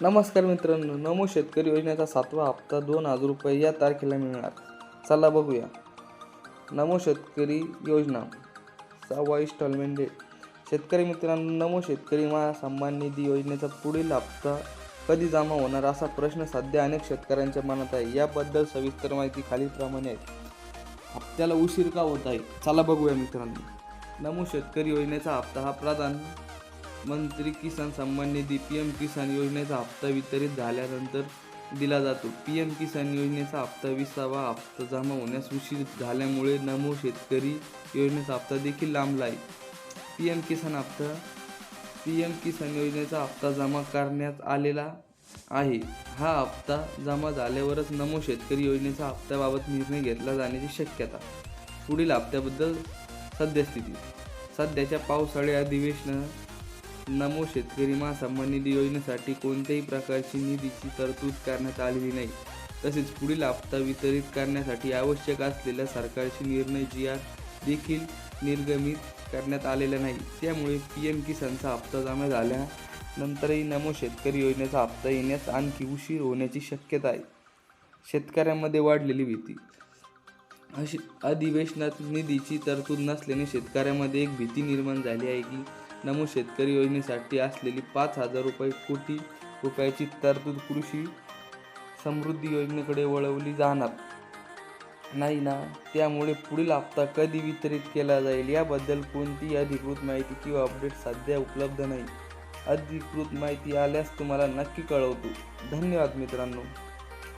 नमस्कार मित्रांनो नमो शेतकरी योजनेचा सातवा हप्ता दोन हजार रुपये या तारखेला मिळणार. चला बघूया. नमो शेतकरी योजना सहावा इन्स्टॉलमेंट डेट शेतकरी मित्रांनो नमो शेतकरी महा सन्मान निधी योजनेचा पुढील हप्ता कधी जमा होणार असा प्रश्न सध्या अनेक शेतकऱ्यांच्या मनात आहे. याबद्दल सविस्तर माहिती खालीलप्रमाणे आहे. हप्त्याला उशीर का होत आहे? चला बघूया मित्रांनो. नमो शेतकरी योजनेचा हप्ता हा प्रधान मंत्री किसान सन्मान निधी पी एम किसान योजनेचा हप्ता वितरित झाल्यानंतर दिला जातो. पी एम किसान योजनेचा हप्ता विसावा हप्ता जमा होण्यास उशीर झाल्यामुळे नमो शेतकरी योजनेचा हप्ता देखील लांबला आहे. पी एम किसान हप्ता पी एम किसान योजनेचा हप्ता जमा करण्यात आलेला आहे. हा हप्ता जमा झाल्यावरच नमो शेतकरी योजनेचा हप्त्याबाबत निर्णय घेतला जाण्याची शक्यता. पुढील हप्त्याबद्दल सद्यस्थिती. सध्याच्या पावसाळी अधिवेशनात नमो शेतकरी महासन्मान निधी योजनेसाठी कोणत्याही प्रकारची निधीची तरतूद करण्यात आलेली नाही. तसेच पुढील हप्ता वितरित करण्यासाठी आवश्यक असलेल्या सरकारचे निर्णय जी आर देखील निर्गमित करण्यात आलेला नाही. त्यामुळे पी एम किसानचा हप्ता जमा झाल्यानंतरही नमो शेतकरी योजनेचा हप्ता येण्यास आणखी उशीर होण्याची शक्यता आहे. शेतकऱ्यांमध्ये वाढलेली भीती. अशी अधिवेशनात निधीची तरतूद नसल्याने शेतकऱ्यामध्ये एक भीती निर्माण झाली आहे की नमो शेतकरी योजनेसाठी असलेली पाच हजार रुपये कोटी रुपयाची तरतूद कृषी समृद्धी योजनेकडे वळवली जाणार. नाही ना? त्यामुळे पुढील हप्ता कधी वितरित केला जाईल? याबद्दल कोणतीही अधिकृत माहिती किंवा अपडेट सध्या उपलब्ध नाही. अधिकृत माहिती आल्यास तुम्हाला नक्की कळवतो. धन्यवाद मित्रांनो.